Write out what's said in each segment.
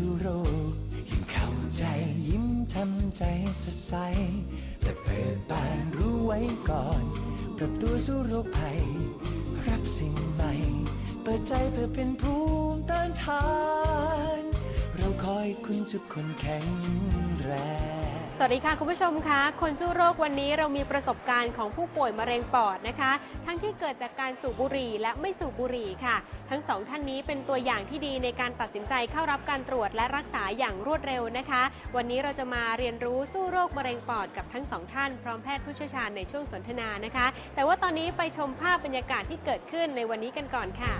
สู่โรคยิ่งเข้าใจยิ้มทำใจสดใส แต่เปิดบานรู้ไว้ก่อน ปรับตัวสู่โรคภัย รับสิ่งใหม่ เปิดใจเพื่อเป็นภูมิต้านทาน เราคอยคุณทุกคนแข็งแรง สวัสดีค่ะ คุณผู้ชมคะคนสู้โรควันนี้เรามีประสบการณ์ของผู้ป่วยมะเร็งปอดนะคะ ทั้งที่เกิดจากการสูบบุหรี่และไม่สูบบุหรี่ค่ะ ทั้งสองท่านนี้เป็นตัวอย่างที่ดีในการตัดสินใจเข้ารับการตรวจและรักษาอย่างรวดเร็วนะคะ วันนี้เราจะมาเรียนรู้สู้โรคมะเร็งปอดกับทั้งสองท่านพร้อมแพทย์ผู้เชี่ยวชาญในช่วงสนทนานะคะ แต่ว่าตอนนี้ไปชมภาพบรรยากาศที่เกิดขึ้นในวันนี้กันก่อนค่ะ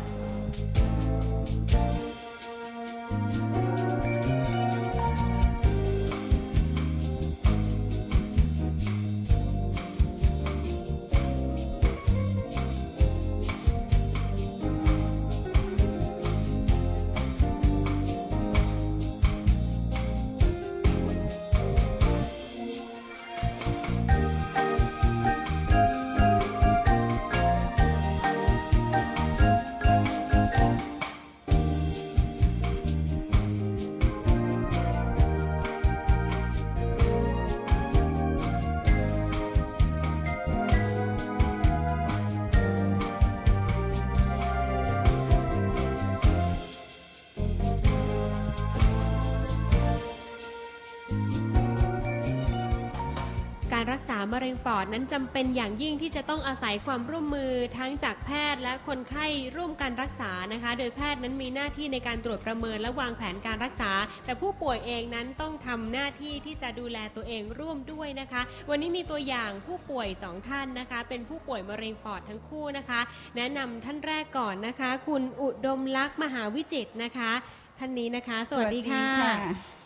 มะเร็งปอดนั้นจำเป็นอย่างยิ่งที่จะต้องอาศัยความร่วมมือทั้งจากแพทย์และคนไข้ร่วมกันรักษานะคะ โดยแพทย์นั้นมีหน้าที่ในการตรวจประเมินและวางแผนการรักษา แต่ผู้ป่วยเองนั้นต้องทำหน้าที่ที่จะดูแลตัวเองร่วมด้วยนะคะ วันนี้มีตัวอย่างผู้ป่วยสองท่านนะคะ เป็นผู้ป่วยมะเร็งปอดทั้งคู่นะคะ แนะนำท่านแรกก่อนนะคะ คุณอุดมลักษ์มหาวิจิตรนะคะ ท่านนี้นะคะ สวัสดีค่ะ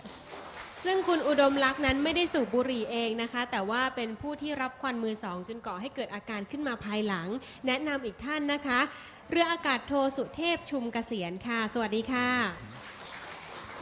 ซึ่งคุณอุดมลักษณ์นั้นไม่ได้สูบบุหรี่เองนะคะ แต่ว่าเป็นผู้ที่รับควันมือสองจนก่อให้เกิดอาการขึ้นมาภายหลัง แนะนำอีกท่านนะคะ เรืออากาศโทสุเทพชุมเกษียณค่ะ สวัสดีค่ะ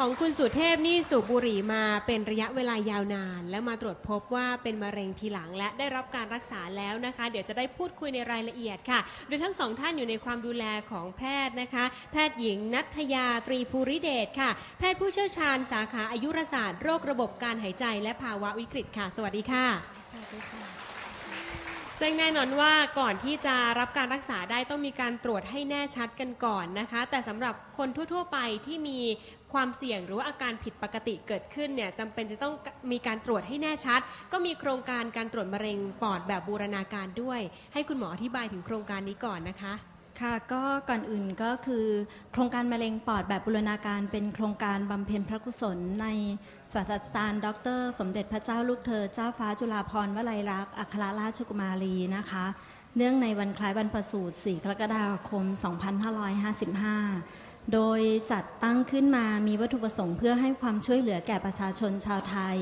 ของคุณสุเทพนี่สูบบุหรี่มาเป็นระยะเวลายาวนาน แล้วมาตรวจพบว่าเป็นมะเร็งทีหลังและได้รับการรักษาแล้วนะคะ เดี๋ยวจะได้พูดคุยในรายละเอียดค่ะ โดยทั้งสองท่านอยู่ในความดูแลของแพทย์นะคะ แพทย์หญิงนัทยาตรีภูริเดชค่ะ แพทย์ผู้เชี่ยวชาญสาขาอายุรศาสตร์โรคระบบการหายใจและภาวะวิกฤตค่ะ สวัสดีค่ะ ซึ่งแน่นอนว่าก่อนที่จะรับการรักษาได้ต้องมีการตรวจให้แน่ชัดกันก่อนนะคะ แต่สำหรับคนทั่ว ๆ ไปที่มีความเสี่ยงหรือว่าอาการผิดปกติเกิดขึ้นเนี่ยจำเป็นจะต้องมีการตรวจให้แน่ชัด ก็มีโครงการการตรวจมะเร็งปอดแบบบูรณาการด้วย ให้คุณหมออธิบายถึงโครงการนี้ก่อนนะคะ ค่ะก็ก่อนอื่นก็คือโครงการมะเร็งปอดแบบบูรณาการเป็นโครงการบำเพ็ญพระกุศล ในศาสตราจารย์ดร สมเด็จพระเจ้าลูกเธอ เจ้าฟ้าจุฬาภรณ์วลัยลักษณ์อัครราชกุมารีนะคะ เนื่องในวันคล้ายวันประสูติ4กรกฎาคม 2555 โดยจัดตั้งขึ้นมามีวัตถุประสงค์เพื่อให้ความช่วยเหลือแก่ประชาชนชาวไทย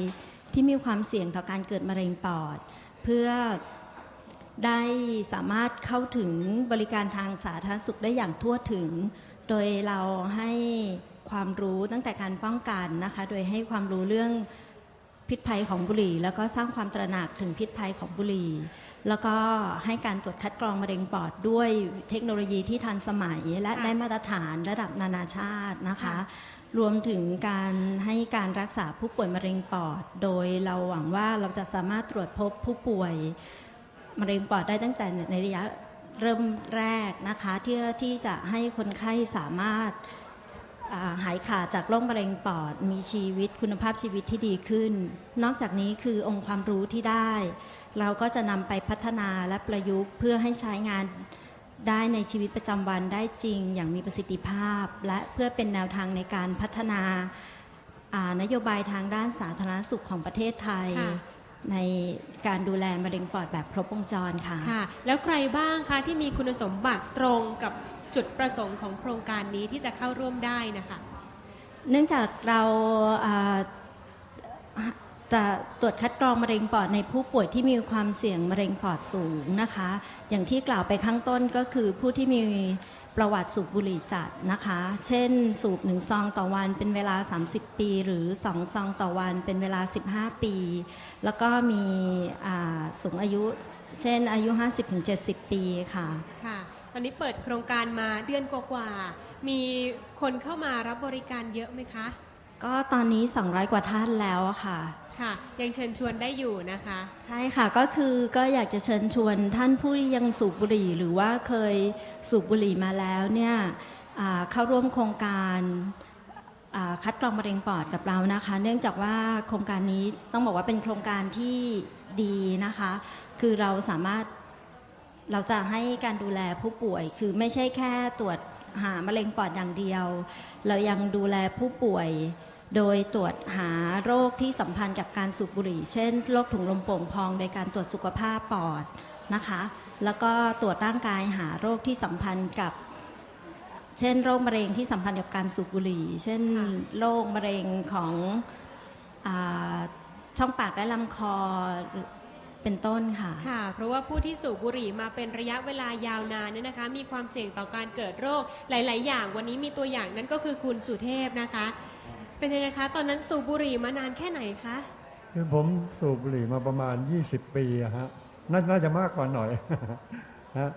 ที่มีความเสี่ยงต่อการเกิดมะเร็งปอด เพื่อ ได้สามารถเข้าถึงบริการทางสาธารณสุขได้อย่างทั่วถึง โดยเราให้ความรู้ตั้งแต่การป้องกันนะคะ โดยให้ความรู้เรื่องพิษภัยของบุหรี่ แล้วก็สร้างความตระหนักถึงพิษภัยของบุหรี่ แล้วก็ให้การตรวจคัดกรองมะเร็งปอดด้วยเทคโนโลยีที่ทันสมัยและได้มาตรฐานระดับนานาชาตินะคะ รวมถึงการให้การรักษาผู้ป่วยมะเร็งปอด โดยเราหวังว่าเราจะสามารถตรวจพบผู้ป่วย มะเร็งปอดได้ตั้งแต่ในระยะเริ่มแรกนะคะที่ที่จะให้คนไข้สามารถาหายขาดจากโรคมะเร็งปอดมีชีวิตคุณภาพชีวิตที่ดีขึ้น นอกจากนี้คือองค์ความรู้ที่ได้ เราก็จะนำไปพัฒนาและประยุกต์เพื่อให้ใช้งานได้ในชีวิตประจำวันได้จริงอย่างมีประสิทธิภาพ และเพื่อเป็นแนวทางในการพัฒนานโยบายทางด้านสาธารณสุขของประเทศไทย ในการดูแลมะเร็งปอดแบบครบวงจรค่ะ ค่ะ แล้วใครบ้างคะที่มีคุณสมบัติตรงกับจุดประสงค์ของโครงการนี้ที่จะเข้าร่วมได้นะคะ เนื่องจากเราอ่าจะตรวจคัดกรองมะเร็งปอดในผู้ป่วยที่มีความเสี่ยงมะเร็งปอดสูงนะคะ อย่างที่กล่าวไปข้างต้นก็คือผู้ที่มี ประวัติสูบบุหรี่จัดนะคะ เช่น สูบหนึ่งซองต่อวันเป็นเวลา 30 ปี หรือ2ซองต่อวันเป็นเวลา 15 ปี แล้วก็มีอ่าสูงอายุ เช่นอายุ 50-70 ปีค่ะค่ะตอนนี้เปิดโครงการมาเดือนกว่าๆมีคนเข้ามารับบริการเยอะไหมคะ ก็ตอนนี้ 200 กว่าท่านแล้วอะค่ะ ค่ะ ยังเชิญชวนได้อยู่นะคะ ใช่ค่ะก็คือก็อยากจะเชิญชวนท่านผู้ยังสูบบุหรี่หรือว่าเคยสูบบุหรี่มาแล้วเนี่ยเข้าร่วมโครงการคัดกรองมะเร็งปอดกับเรานะคะ เนื่องจากว่าโครงการนี้ต้องบอกว่าเป็นโครงการที่ดีนะคะ คือเราสามารถเราจะให้การดูแลผู้ป่วย คือไม่ใช่แค่ตรวจหามะเร็งปอดอย่างเดียว เรายังดูแลผู้ป่วย โดยตรวจหาโรคที่สัมพันธ์กับการสูบบุหรี่ เช่น โรคถุงลมโป่งพอง โดยการตรวจสุขภาพปอดนะคะ แล้วก็ตรวจร่างกายหาโรคที่สัมพันธ์กับ เช่น โรคมะเร็งที่สัมพันธ์กับการสูบบุหรี่ เช่น โรคมะเร็งของอช่องปากและลำคอเป็นต้นค่ะ ค่ะ เพราะว่าผู้ที่สูบบุหรี่มาเป็นระยะเวลายาวนานเนี่ยนะคะ มีความเสี่ยงต่อการเกิดโรคหลาย ๆ อย่าง วันนี้มีตัวอย่างนั้นก็คือคุณสุเทพนะคะ เป็นยังไงคะ ตอนนั้นสูบบุหรี่มานานแค่ไหนคะ คือผมสูบบุหรี่มาประมาณ 20 ปีอะฮะนน่าจะมากกว่าหน่อย ฮะ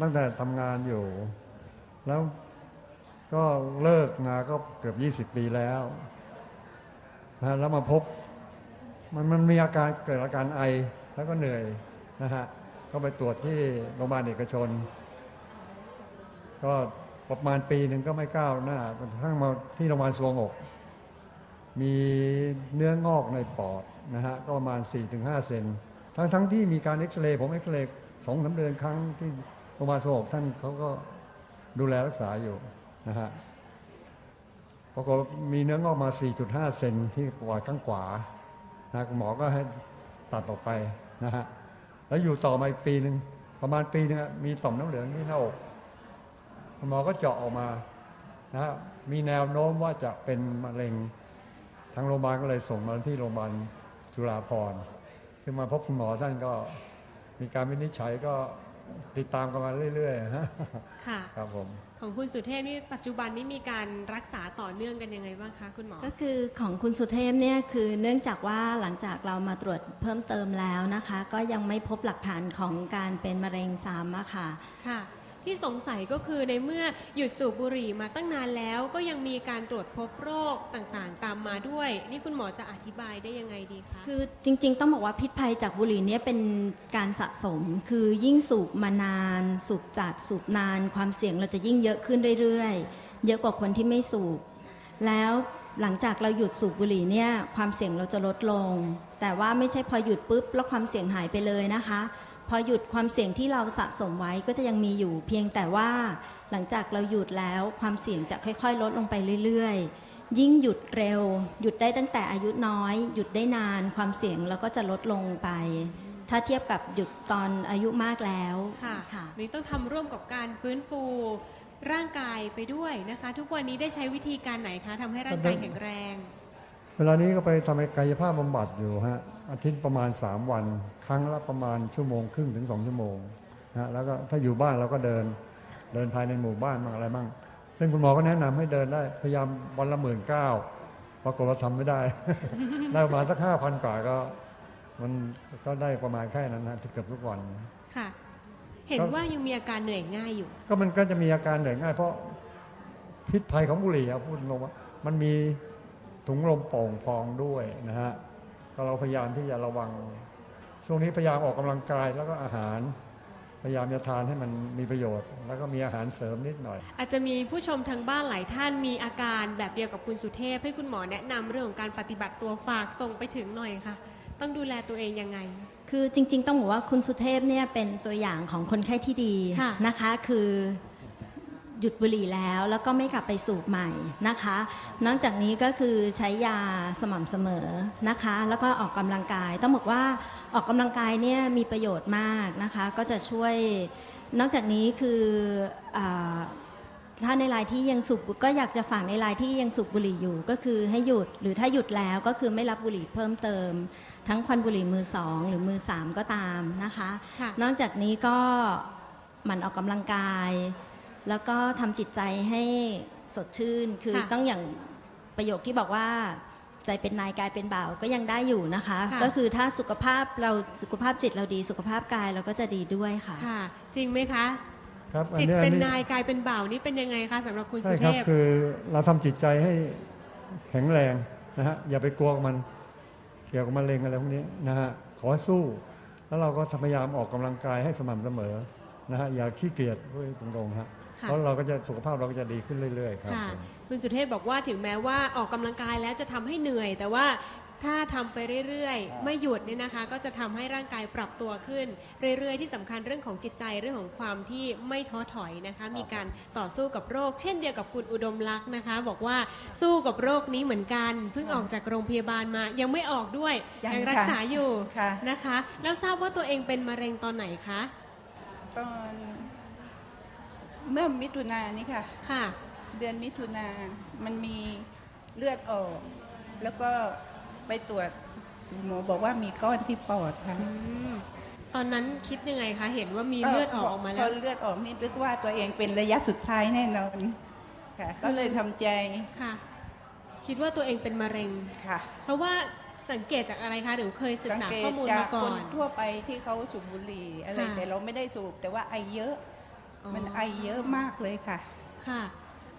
ตั้งแต่ทำงานอยู่ แล้วก็เลิกมาก็เกือบ 20 ปีแล้วนะฮะแล้วมาพบ มันมันมีอาการเกิดอาการไอแล้วก็เหนื่อยนะฮะก็ไปตรวจที่โรงพยาบาลเอกชน ก็ ประมาณปีหนึ่งก็ไม่ก้าวหน้ากระทั่งมาที่โรงพยาบาลสวงอก มีเนื้องอกในปอดนะฮะก็ประมาณ 4-5 เซนทั้งทั้งที่มีการเอ็กซเรย์ผมเอ็กซเรย์สองสามเดือนครั้งที่โรงพยาบาลสวงอกท่านเขาก็ดูแลรักษาอยู่นะฮะปรากฏมีเนื้องอกมา 4.5 เซนที่ปอดข้างขวานะหมอก็ให้ตัดออกไปนะฮะแล้วอยู่ต่อมาอีกปีหนึ่งประมาณปีหนึงมีต่อมน้ำเหลืองที่หน้าอก หมอก็เจาะออกมานะฮะมีแนวโน้มว่าจะเป็นมะเร็งทางโรงพยาบาลก็เลยส่งมาที่โรงพยาบาลจุฬาภรณ์ซึ่งมาพบคุณหมอท่านก็มีการวินิจฉัยก็ติดตามกันมาเรื่อยๆฮะค่ะ ครับผม ของคุณสุเทพนี่ปัจจุบันนี้มีการรักษาต่อเนื่องกันยังไงบ้างคะคุณหมอ ก็คือของคุณสุเทพเนี่ยคือเนื่องจากว่าหลังจากเรามาตรวจเพิ่มเติมแล้วนะคะ ก็ยังไม่พบหลักฐานของการเป็นมะเร็งซ้ำอะค่ะ ค่ะ ที่สงสัยก็คือในเมื่อหยุดสูบบุหรี่มาตั้งนานแล้ว ก็ยังมีการตรวจพบโรคต่างๆ ตามมาด้วย นี่คุณหมอจะอธิบายได้ยังไงดีคะคือจริง ๆ ต้องบอกว่าพิษภัยจากบุหรี่เนี่ยเป็นการสะสม คือยิ่งสูบมานาน สูบจัดสูบนาน ความเสี่ยงเราจะยิ่งเยอะขึ้นเรื่อยๆ เยอะกว่าคนที่ไม่สูบ แล้วหลังจากเราหยุดสูบบุหรี่เนี่ยความเสี่ยงเราจะลดลง แต่ว่าไม่ใช่พอหยุดปุ๊บแล้วความเสี่ยงหายไปเลยนะคะ พอหยุดความเสี่ยงที่เราสะสมไว้ก็จะยังมีอยู่ เพียงแต่ว่าหลังจากเราหยุดแล้วความเสี่ยงจะค่อยๆ ลดลงไปเรื่อยๆ ยิ่งหยุดเร็ว หยุดได้ตั้งแต่อายุน้อย หยุดได้นานความเสี่ยงเราก็จะลดลงไป ถ้าเทียบกับหยุดตอนอายุมากแล้วค่ะค่ะนี่ต้องทำร่วมกับการฟื้นฟูร่างกายไปด้วยนะคะ ทุกวันนี้ได้ใช้วิธีการไหนคะทำให้ร่างกายแข็งแรง เวลานี้ก็ไปทำกายภาพบำบัดอยู่ฮะ อาทิตย์ประมาณ 3 วัน ครั้งละประมาณชั่วโมงครึ่งถึง 2 ชั่วโมงนะฮะแล้วก็ถ้าอยู่บ้านเราก็เดินเดินภายในหมู่บ้านบ้างอะไรบ้างซึ่งคุณหมอก็แนะนำให้เดินได้พยายามวันละหมื่นเก้าปรากฏว่าทำไม่ได้ ได้ประมาณสักห้าพันกว่าก็ มันก็ได้ประมาณแค่นั้นนะเกือบทุกวันค่ะเห็นว่ายังมีอาการเหนื่อยง่ายอยู่ ก็มันก็จะมีอาการเหนื่อยง่าย เพราะพิษภัยของบุหรี่อะพูดตรงว่ามันมีถุงลมโป่งพองด้วยนะฮะก็ เราพยายามที่จะระวัง ช่วงนี้พยายามออกกำลังกายแล้วก็อาหาร พยายามจะทานให้มันมีประโยชน์ แล้วก็มีอาหารเสริมนิดหน่อย อาจจะมีผู้ชมทางบ้านหลายท่านมีอาการแบบเดียวกับคุณสุเทพ ให้คุณหมอแนะนำเรื่องของการปฏิบัติตัวฝากส่งไปถึงหน่อยค่ะ ต้องดูแลตัวเองยังไง คือจริง ๆ ต้องบอกว่าคุณสุเทพเนี่ยเป็นตัวอย่างของคนไข้ที่ดีค่ะนะคะ คือ หยุดบุหรี่แล้วแล้วก็ไม่กลับไปสูบใหม่นะคะ นอกจากนี้ก็คือใช้ยาสม่ำเสมอนะคะ แล้วก็ออกกำลังกาย ต้องบอกว่าออกกำลังกายเนี่ยมีประโยชน์มากนะคะ ก็จะช่วย นอกจากนี้คืออาถ้าในรายที่ยังสูบก็อยากจะฝากในรายที่ยังสูบบุหรี่อยู่ ก็คือให้หยุดหรือถ้าหยุดแล้วก็คือไม่รับบุหรี่เพิ่มเติม ทั้งควันบุหรี่มือสองหรือมือสามก็ตามนะคะค่ะนอกจากนี้ก็หมั่นออกกำลังกาย แล้วก็ทำจิตใจให้สดชื่น คือค่ะ ต้องอย่างประโยคที่บอกว่าใจเป็นนายกายเป็นบ่าวก็ยังได้อยู่นะคะ ค่ะ ก็คือถ้าสุขภาพเราสุขภาพจิตเราดีสุขภาพกายเราก็จะดีด้วยค่ะ ค่ะ จริงไหมคะ ครับอัจิตอัเป็นนายกลายเป็นบ่าวนี่เป็นยังไงคะสำหรับคุณสุใช่เทครับพ คือเราทำจิตใจให้แข็งแรงนะฮะอย่าไปกลัวมันเกี่ยวกับมะเร็งอะไรพวกนี้นะฮะขอให้สู้ แล้วเราก็พยายามออกกำลังกายให้สม่ำเสมอนะฮะอย่าขี้เกียจด้วยตรงๆฮะค่ะ เพราะเราก็จะสุขภาพเราก็จะดีขึ้นเรื่อยๆครับค่ะผมคุณสุเทพบอกว่าถึงแม้ว่าออกกำลังกายแล้วจะทำให้เหนื่อย แต่ว่าถ้าทำไปเรื่อยๆ ไม่หยุดเนี่ยนะคะ ก็จะทำให้ร่างกายปรับตัวขึ้น เรื่อยๆ ที่สำคัญเรื่องของจิตใจเรื่องของความที่ไม่ท้อถอยนะคะ มีการต่อสู้กับโรค เช่นเดียวกับคุณอุดมลักษณ์นะคะ บอกว่าสู้กับโรคนี้เหมือนกันเพิ่งออกจากโรงพยาบาลมา ยังไม่ออกด้วยยังยังรักค่ะษาอยู่ค่ะ นะคะ แล้วทราบว่าตัวเองเป็นมะเร็งตอนไหนคะ ตอน เมื่อมิถุนายนนี่ค่ะ ค่ะ เดือนมิถุนามันมีเลือดออก แล้วก็ไปตรวจหมอบอกว่ามีก้อนที่ปอดค่ะอืมตอนนั้นคิดยังไงคะ เห็นว่ามีเลือดออกออกมาพแล้วอเลือดออกนี่นึกว่าตัวเองเป็นระยะสุดท้ายแน่นอนค่ะ ก็เลยทำใจค่ะ คิดว่าตัวเองเป็นมะเร็ง ค่ะ เพราะว่าสังเกตจากอะไรคะ หรือเคยศึกสังษาเกข้ตอมูลจามากก่คอนน ทั่วไปที่เขาสูบบุหรี่อะไรค่ะ แต่เราไม่ได้สูบแต่ว่าไอเยอะอ๋อ มันไอเยอะมากเลยค่ะ ค่ะ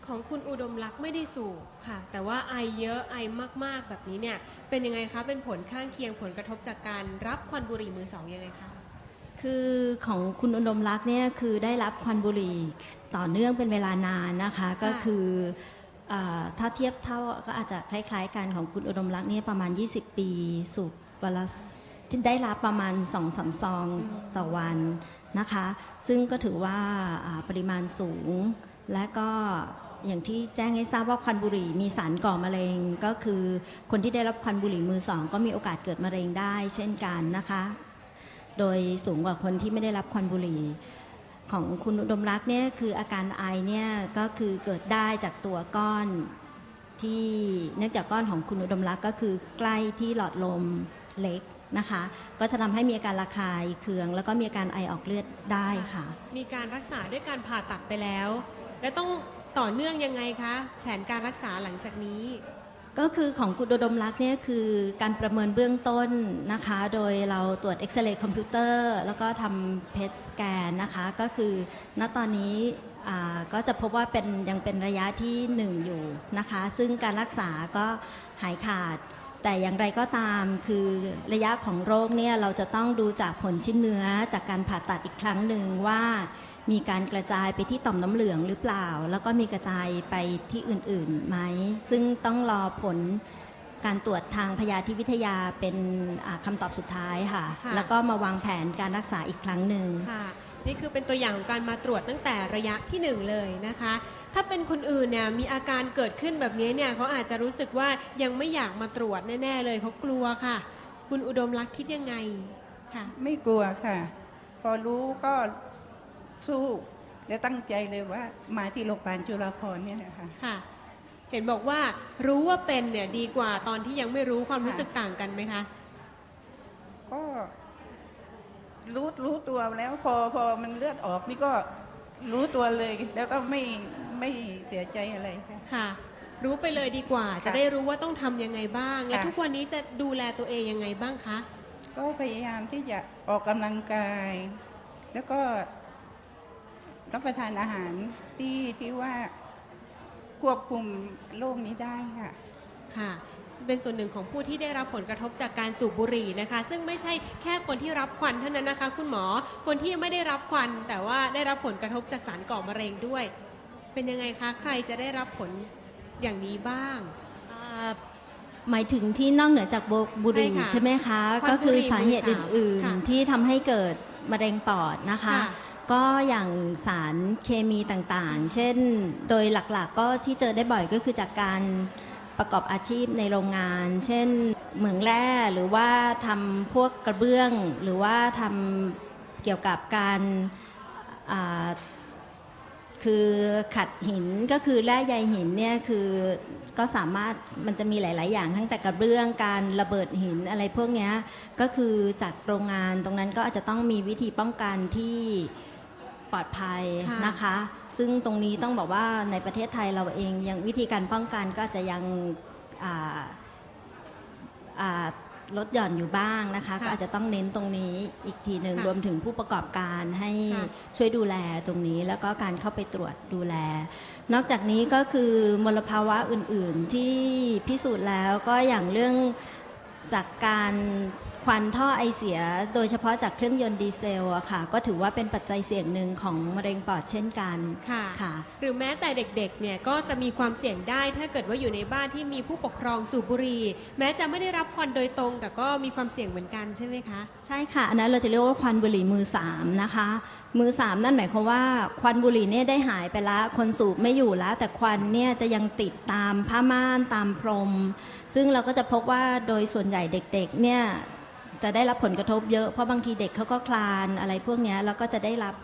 ของคุณอุดมลักษณ์ไม่ได้สูบค่ะ แต่ว่าไอเยอะไอมากๆแบบนี้เนี่ย เป็นยังไงคะ เป็นผลข้างเคียงผลกระทบจากการรับควันบุหรี่มือสองยังไงคะ คือของคุณอุดมรักษ์เนี่ยคือได้รับควันบุหรี่ต่อเนื่องเป็นเวลานานนะคะ ก็คืออาถ้าเทียบเท่าก็อาจจะคล้าย ๆ กันของคุณอุดมรักษ์เนี่ยประมาณ 20 ปีสูบวันละที่ได้รับประมาณ2อสามซองต่อวัน นะคะ ซึ่งก็ถือว่าปริมาณสูง และก็อย่างที่แจ้งให้ทราบว่าควันบุหรี่มีสารก่อมะเร็ง ก็คือคนที่ได้รับควันบุหรี่มือสอง ก็มีโอกาสเกิดมะเร็งได้เช่นกันนะคะ โดยสูงกว่าคนที่ไม่ได้รับควันบุหรี่ของคุณอุดมรักเนี่ยคืออาการไอเนี่ยก็คือเกิดได้จากตัวก้อนที่เนื่องจากก้อนของคุณอุดมรักก็คือใกล้ที่หลอดลมเล็ก นะคะ ก็จะทำให้มีอาการระคายเคือง แล้วก็มีอาการไอออกเลือดได้ค่ะ มีการรักษาด้วยการผ่าตัดไปแล้ว และต้องต่อเนื่องยังไงคะ แผนการรักษาหลังจากนี้ ก็คือของคุณอุดมรักษ์เนี่ยคือการประเมินเบื้องต้นนะคะ โดยเราตรวจเอ็กซเรย์คอมพิวเตอร์ แล้วก็ทำเพ t สแกนนะคะ ก็คือณตอนนี้อ่าก็จะพบว่าเป็นยังเป็นระยะที่ 1 อยู่นะคะ ซึ่งการรักษาก็หายขาด แต่อย่างไรก็ตามคือระยะของโรคเนี่ยเราจะต้องดูจากผลชิ้นเนื้อจากการผ่าตัดอีกครั้งหนึ่งว่ามีการกระจายไปที่ต่อมน้ำเหลืองหรือเปล่า แล้วก็มีกระจายไปที่อื่นๆไหม ซึ่งต้องรอผลการตรวจทางพยาธิวิทยาเป็นอ่าคำตอบสุดท้ายค่ะค่ะ แล้วก็มาวางแผนการรักษาอีกครั้งหนึ่งค่ะนี่คือเป็นตัวอย่างของการมาตรวจตั้งแต่ระยะที่หนึ่งเลยนะคะ ถ้าเป็นคนอื่นเนี่ยมีอาการเกิดขึ้นแบบนี้เนี่ยเขาอาจจะรู้สึกว่ายังไม่อยากมาตรวจแน่ ๆ เลยเขากลัวค่ะ คุณอุดมรักษ์คิดยังไงค่ะ ไม่กลัวค่ะ พอรู้ก็สู้และตั้งใจเลยว่ามาที่โรงพยาบาลจุฬาภรณ์เนี่ยนะคะค่ะ เห็นบอกว่ารู้ว่าเป็นเนี่ยดีกว่าตอนที่ยังไม่รู้ความรู้สึกต่างกันไหมคะก็รู้รู้ตัวแล้วพอพอมันเลือดออกนี่ก็รู้ตัวเลยแล้วก็ไม่ ไม่เสียใจอะไรค่ะ ค่ะ รู้ไปเลยดีกว่า จะค่ะได้รู้ว่าต้องทำยังไงบ้าง และค่ะทุกวันนี้จะดูแลตัวเองยังไงบ้างคะ ก็พยายามที่จะออกกำลังกาย แล้วก็รับประทานอาหารที่ที่ว่าควบคุมโรคนี้ได้ค่ะ ค่ะ เป็นส่วนหนึ่งของผู้ที่ได้รับผลกระทบจากการสูบบุหรี่นะคะ ซึ่งไม่ใช่แค่คนที่รับควันเท่านั้นนะคะ คุณหมอ คนที่ไม่ได้รับควันแต่ว่าได้รับผลกระทบจากสารก่อมะเร็งด้วย เป็นยังไงคะ ใครจะได้รับผลอย่างนี้บ้างอ่าหมายถึงที่นอกเหนือจากบุบุหรี่ใช่ค่ะใช่ไหมคะควันก็คือบุหรี่สาเหตุมือสามอื่นค่ะๆที่ทำให้เกิดมะเร็งปอดนะคะค่ะก็อย่างสารเคมีต่างๆ เช่นโดยหลักๆ ก็ที่เจอได้บ่อยก็คือจากการประกอบอาชีพในโรงงาน เช่นเหมืองแร่หรือว่าทำพวกกระเบื้อง หรือว่าทำเกี่ยวกับการอ่า คือขัดหินก็คือแร่ใยหินเนี่ยคือก็สามารถมันจะมีหลาย ๆ อย่างทั้งแต่กระเบื้องการระเบิดหินอะไรพวกเนี้ยก็คือจากโรงงานตรงนั้นก็อาจจะต้องมีวิธีป้องกันที่ปลอดภัยค่ะนะคะ ซึ่งตรงนี้ต้องบอกว่าในประเทศไทยเราเองยังวิธีการป้องกันก็อาจจะยังอ่าอ่า ลดหย่อนอยู่บ้างนะคะค่ะก็อาจจะต้องเน้นตรงนี้อีกทีหนึ่งค่ะรวมถึงผู้ประกอบการให้ค่ะช่วยดูแลตรงนี้ แล้วก็การเข้าไปตรวจดูแล นอกจากนี้ก็คือมลภาวะอื่นๆที่พิสูจน์แล้วก็อย่างเรื่องจากการ ควันท่อไอเสียโดยเฉพาะจากเครื่องยนต์ดีเซลอะค่ะ ก็ถือว่าเป็นปัจจัยเสี่ยงหนึ่งของมะเร็งปอดเช่นกันค่ะค่ะ หรือแม้แต่เด็กๆเนี่ยก็จะมีความเสี่ยงได้ ถ้าเกิดว่าอยู่ในบ้านที่มีผู้ปกครองสูบบุหรี่แม้จะไม่ได้รับควันโดยตรง แต่ก็มีความเสี่ยงเหมือนกันใช่ไหมคะ ใช่ค่ะอันนั้นเราจะเรียกว่าควันบุหรี่มือสามนะคะ มือสามนั่นหมายความว่าควันบุหรี่เนี่ยได้หายไปละคนสูบไม่อยู่แล้ว แต่ควันเนี่ยจะยังติดตามผ้าม่านตามพรม ซึ่งเราก็จะพบว่าโดยส่วนใหญ่เด็กๆเนี่ย จะได้รับผลกระทบเยอะ เพราะบางทีเด็กเขาก็คลานอะไรพวกเนี้ยแล้วก็จะได้รับ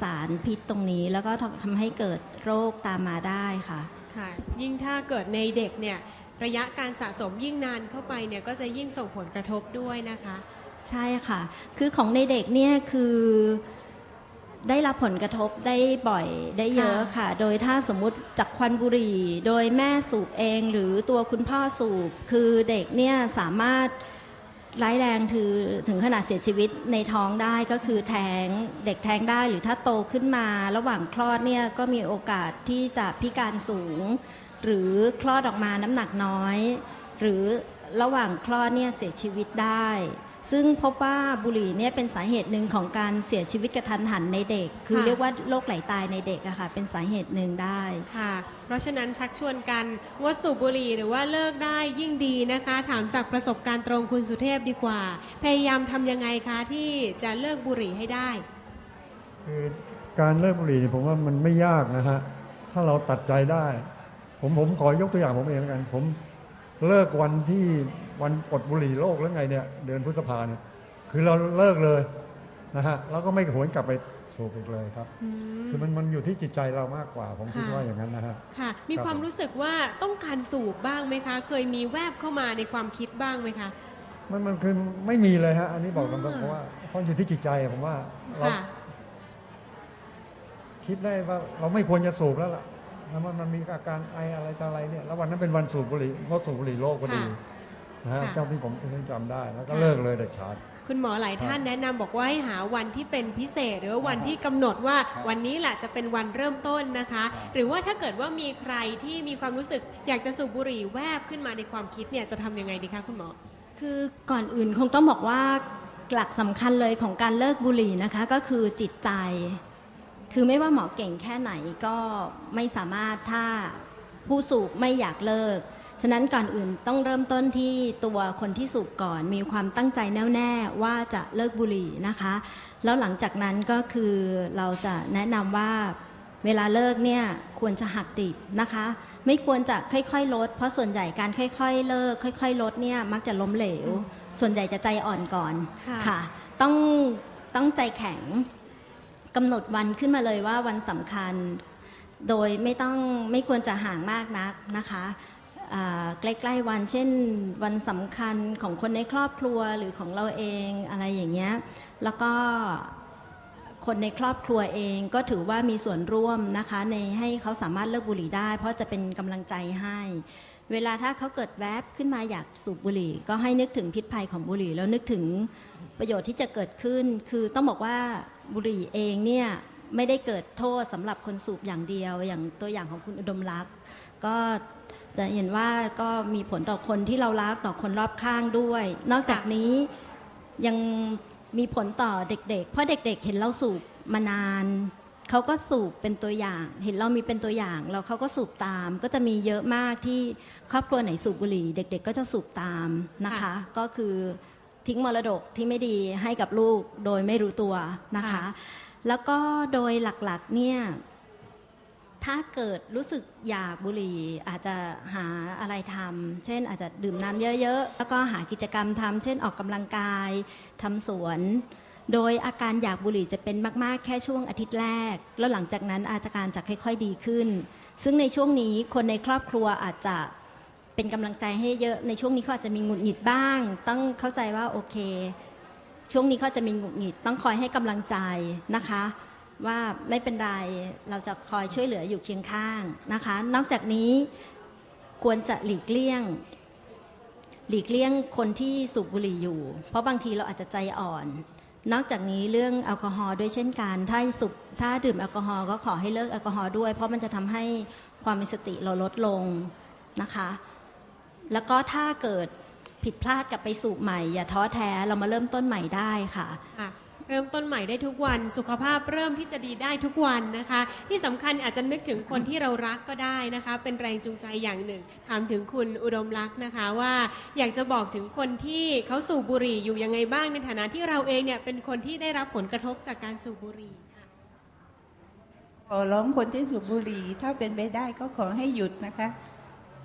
สารพิษตรงนี้ แล้วก็ทำให้เกิดโรคตามมาได้ค่ะค่ะ ยิ่งถ้าเกิดในเด็กเนี่ยระยะการสะสมยิ่งนานเข้าไปเนี่ยก็จะยิ่งส่งผลกระทบด้วยนะคะ ใช่ค่ะ คือของในเด็กเนี่ยคือได้รับผลกระทบได้บ่อยได้เยอะค่ะ โดยถ้าสมมุติจากควันบุหรี่ โดยแม่สูบเองหรือตัวคุณพ่อสูบ คือเด็กเนี่ยสามารถ ร้ายแรงถือถึงขนาดเสียชีวิตในท้องได้ก็คือแท้งเด็กแท้งได้หรือถ้าโตขึ้นมา ระหว่างคลอดเนี่ยก็มีโอกาสที่จะพิการสูง หรือคลอดออกมาน้ำหนักน้อย หรือระหว่างคลอดเนี่ยเสียชีวิตได้ ซึ่งพบว่าบุหรี่เนี่ยเป็นสาเหตุหนึ่งของการเสียชีวิตกระทันหันในเด็ก คือค่ะเรียกว่าโรคไหลตายในเด็กอะค่ะเป็นสาเหตุหนึ่งได้ค่ะ เพราะฉะนั้นชักชวนกันว่าสูบบุหรี่หรือว่าเลิกได้ยิ่งดีนะคะ ถามจากประสบการณ์ตรงคุณสุเทพดีกว่า พยายามทำยังไงคะที่จะเลิกบุหรี่ให้ได้ คือการเลิกบุหรี่เนี่ยผมว่ามันไม่ยากนะฮะถ้าเราตัดใจได้ ผมผมขอยกตัวอย่างผมเองแล้วกันผมเลิกวันที่ วันอดบุหรี่โลกแล้วไงเนี่ยเดือนพฤษภาเนี่ยคือเราเลิกเลยนะฮะแล้วก็ไม่หวนกลับไปสูบอีกเลยครับคือมันมันอยู่ที่จิตใจเรามากกว่า ผมคิดค่ะว่าอย่างนั้นนะฮะ ค่ะ มีครับความรู้สึกว่าต้องการสูบบ้างไหมคะ เคยมีแวบเข้ามาในความคิดบ้างไหมคะ มันมันคือไม่มีเลยฮะ อันนี้บอกตรงอ่าๆเพราะว่าเพราะอยู่ที่จิตใจอะผมว่าเราค่ะ คิดได้ว่าเราไม่ควรจะสูบแล้วล่ะแล้วมันมันมีอาการไออะไรต่ออะไรเนี่ยแล้ววันนั้นเป็นวันสูบบุหรี่งดสูบบุหรี่โลกพอดี ค่ะ นะฮะค่ะ เจ้าที่ผมจำได้แล้วก็ค่ะเลิกเลยเด็ดขาด คุณหมอหลายท่านครับแนะนำบอกว่าให้หาวันที่เป็นพิเศษ หรือว่าวันที่กำหนดว่าครับวันนี้แหละจะเป็นวันเริ่มต้นนะคะครับหรือว่าถ้าเกิดว่ามีใครที่มีความรู้สึกอยากจะสูบบุหรี่แวบขึ้นมาในความคิดเนี่ยจะทำยังไงดีคะคุณหมอ คือก่อนอื่นคงต้องบอกว่าหลักสำคัญเลยของการเลิกบุหรี่นะคะ ก็คือจิตใจ คือไม่ว่าหมอเก่งแค่ไหนก็ไม่สามารถถ้าผู้สูบไม่อยากเลิก ฉะนั้นก่อนอื่นต้องเริ่มต้นที่ตัวคนที่สูบก่อน มีความตั้งใจแน่วแน่ว่าจะเลิกบุหรี่นะคะ แล้วหลังจากนั้นก็คือเราจะแนะนำว่าเวลาเลิกเนี่ยควรจะหักดิบนะคะ ไม่ควรจะค่อยๆ ลด เพราะส่วนใหญ่การค่อยๆ เลิก ค่อย ๆ ลดเนี่ยมักจะล้มเหลว ส่วนใหญ่จะใจอ่อนก่อนค่ะค่ะต้องต้องใจแข็งกำหนดวันขึ้นมาเลยว่าวันสำคัญ โดยไม่ต้องไม่ควรจะห่างมากนักนะคะอ่า ใกล้ๆวันเช่นวันสำคัญของคนในครอบครัวหรือของเราเองอะไรอย่างเงี้ยแล้วก็คนในครอบครัวเองก็ถือว่ามีส่วนร่วมนะคะ ในให้เขาสามารถเลิกบุหรี่ได้ เพราะจะเป็นกำลังใจให้ เวลาถ้าเขาเกิดแวบขึ้นมาอยากสูบบุหรี่ ก็ให้นึกถึงพิษภัยของบุหรี่ แล้วนึกถึงประโยชน์ที่จะเกิดขึ้น คือต้องบอกว่าบุหรี่เองเนี่ยไม่ได้เกิดโทษสำหรับคนสูบอย่างเดียว อย่างตัวอย่างของคุณอุดมรักษ์ก็ จะเห็นว่าก็มีผลต่อคนที่เรารักต่อคนรอบข้างด้วย นอกจากนี้ยังมีผลต่อเด็ก ๆ เพราะเด็ก ๆ เห็นเราสูบมานานเขาก็สูบเป็นตัวอย่าง เห็นเรามีเป็นตัวอย่างแล้วเขาก็สูบตาม ก็จะมีเยอะมากที่ครอบครัวไหนสูบบุหรี่ เด็ก ๆ ก็จะสูบตามนะคะค่ะก็คือทิ้งมรดกที่ไม่ดีให้กับลูกโดยไม่รู้ตัวนะคะค่ะแล้วก็โดยหลักๆเนี่ย ถ้าเกิดรู้สึกอยากบุหรี่อาจจะหาอะไรทำเช่นอาจจะดื่มน้ำเยอะๆ แล้วก็หากิจกรรมทำเช่นออกกำลังกายทำสวน โดยอาการอยากบุหรี่จะเป็นมากๆ แค่ช่วงอาทิตย์แรก แล้วหลังจากนั้นอาการจะค่อย ๆ ดีขึ้น ซึ่งในช่วงนี้คนในครอบครัวอาจจะเป็นกำลังใจให้เยอะในช่วงนี้เขาอาจจะมีหงุดหงิดบ้าง ต้องเข้าใจว่าโอเค ช่วงนี้เขาจะมีหงุดหงิด ต้องคอยให้กำลังใจนะคะ ว่าไม่เป็นไรเราจะคอยช่วยเหลืออยู่เคียงข้างนะคะ นอกจากนี้ควรจะหลีกเลี่ยง หลีกเลี่ยงคนที่สูบบุหรี่อยู่ เพราะบางทีเราอาจจะใจอ่อน นอกจากนี้เรื่องแอลกอฮอล์ด้วยเช่นกันถ้าสูบถ้าดื่มแอลกอฮอล์ก็ขอให้เลิกแอลกอฮอล์ด้วย เพราะมันจะทำให้ความมีสติเราลดลงนะคะ แล้วก็ถ้าเกิดผิดพลาดกลับไปสูบใหม่ อย่าท้อแท้เรามาเริ่มต้นใหม่ได้ค่ะค่ะ เริ่มต้นใหม่ได้ทุกวัน สุขภาพเริ่มที่จะดีได้ทุกวันนะคะ ที่สำคัญอาจจะนึกถึงคนที่เรารักก็ได้นะคะ เป็นแรงจูงใจอย่างหนึ่ง ถามถึงคุณอุดมรักนะคะว่าอยากจะบอกถึงคนที่เขาสูบบุหรี่อยู่ยังไงบ้างในฐานะที่เราเองเนี่ยเป็นคนที่ได้รับผลกระทบจากการสูบบุหรี่ขอร้องคนที่สูบบุหรี่ถ้าเป็นไปได้ก็ขอให้หยุดนะคะ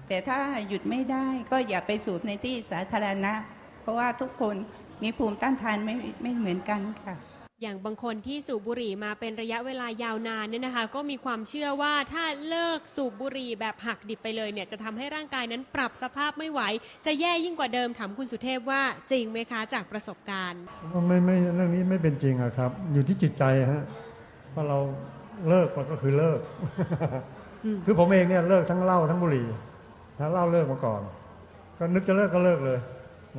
แต่ถ้าหยุดไม่ได้ก็อย่าไปสูบในที่สาธารณะ เพราะว่าทุกคน มีภูมิต้านทานไม่ไม่เหมือนกันค่ะ อย่างบางคนที่สูบบุหรี่มาเป็นระยะเวลายาวนานเนี่ยนะคะ ก็มีความเชื่อว่าถ้าเลิกสูบบุหรี่แบบหักดิบไปเลยเนี่ยจะทำให้ร่างกายนั้นปรับสภาพไม่ไหว จะแย่ยิ่งกว่าเดิมถามคุณสุเทพว่าจริงไหมคะจากประสบการณ์ไม่ไม่เรื่องนี้ไม่เป็นจริงอะครับ อยู่ที่จิตใจฮะเพราะเราเลิกมันก็คือเลิกอืมคือผมเองเนี่ยเลิกทั้งเหล้าทั้งบุหรี่นะเหล้าเลิกมาก่อน ก็นึกจะเลิกก็เลิกเลย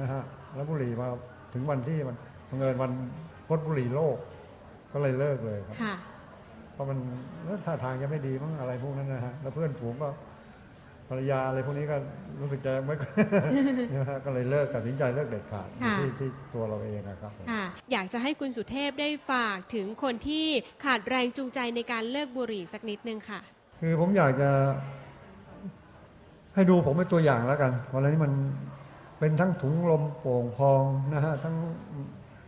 นะฮะแล้วบุหรี่มา ถึงวันที่มันบังเอิญวันงดบุหรี่โลก ก็เลยเลิกเลยครับค่ะ เพราะมันเอ้อท่าทางยังไม่ดีมั้งอะไรพวกนั้นนะฮะแล้วเพื่อนฝูงก็ภรรยาอะไรพวกนี้ก็รู้สึกจะไม่นะฮะก็เลยเลิกตัดสินใจเลิกเด็ดขาดค่ะ ที่ที่ตัวเราเองนะครับผม ค่ะ อยากจะให้คุณสุเทพได้ฝากถึงคนที่ขาดแรงจูงใจในการเลิกบุหรี่สักนิดนึงค่ะ คือผมอยากจะ ให้ดูผมเป็นตัวอย่างแล้วกันวันนี้มัน เป็นทั้งถุงลมโป่งพองนะฮะทั้ง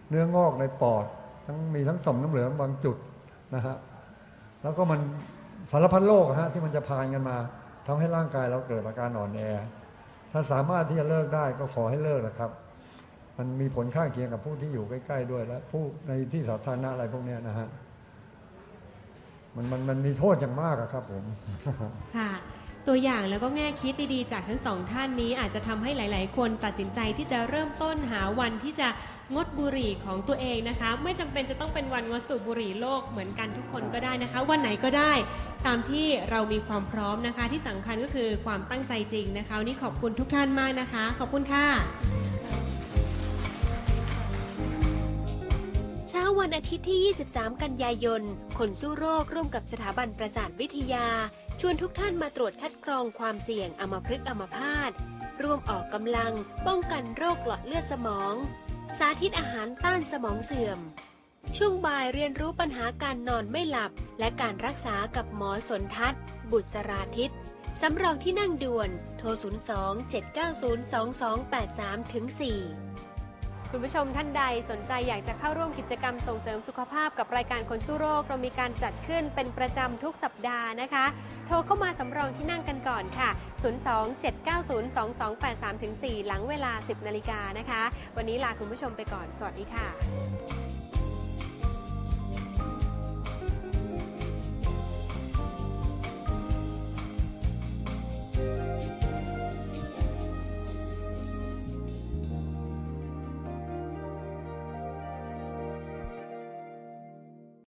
เนื้องอกในปอด ทั้งมีทั้งต่อมน้ำเหลืองบางจุดนะฮะแล้วก็มันสารพัดโรคฮะที่มันจะพานกันมาทำให้ร่างกายเราเกิดอาการอ่อนแอ ถ้าสามารถที่จะเลิกได้ก็ขอให้เลิกนะครับ มันมีผลข้างเคียงกับผู้ที่อยู่ใกล้ ๆ ด้วยและผู้ในที่สาธารณะอะไรพวกเนี้ยนะฮะมันมันมันมีโทษอย่างมากอะครับผมค่ะ ตัวอย่างแล้วก็แง่คิดดีๆ จากทั้งสองท่านนี้อาจจะทำให้หลาย ๆ คนตัดสินใจที่จะเริ่มต้นหาวันที่จะงดบุหรี่ของตัวเองนะคะ ไม่จำเป็นจะต้องเป็นวันงดสูบบุหรี่โลกเหมือนกันทุกคนก็ได้นะคะ วันไหนก็ได้ ตามที่เรามีความพร้อมนะคะ ที่สำคัญก็คือความตั้งใจจริงนะคะวันนี้ขอบคุณทุกท่านมากนะคะ ขอบคุณค่ะ เช้าวันอาทิตย์ที่ 23 กันยายน คนสู้โรคร่วมกับสถาบันประสาทวิทยา ชวนทุกท่านมาตรวจคัดกรองความเสี่ยงอัมพฤกษ์อัมพาตร่วมออกกำลังป้องกันโรคหลอดเลือดสมอง สาธิตอาหารต้านสมองเสื่อม ช่วงบ่ายเรียนรู้ปัญหาการนอนไม่หลับ และการรักษากับหมอสนทัศน์ บุตรสราทิตสำรองที่นั่งด่วน โทร 02 790 2283ถึง4 คุณผู้ชมท่านใดสนใจอยากจะเข้าร่วมกิจกรรมส่งเสริมสุขภาพกับรายการคนสู้โรค เรามีการจัดขึ้นเป็นประจำทุกสัปดาห์นะคะ โทรเข้ามาสำรองที่นั่งกันก่อนค่ะ 02 790 2283ถึง4หลังเวลา 10 นาฬิกานะคะ วันนี้ลาคุณผู้ชมไปก่อน สวัสดีค่ะ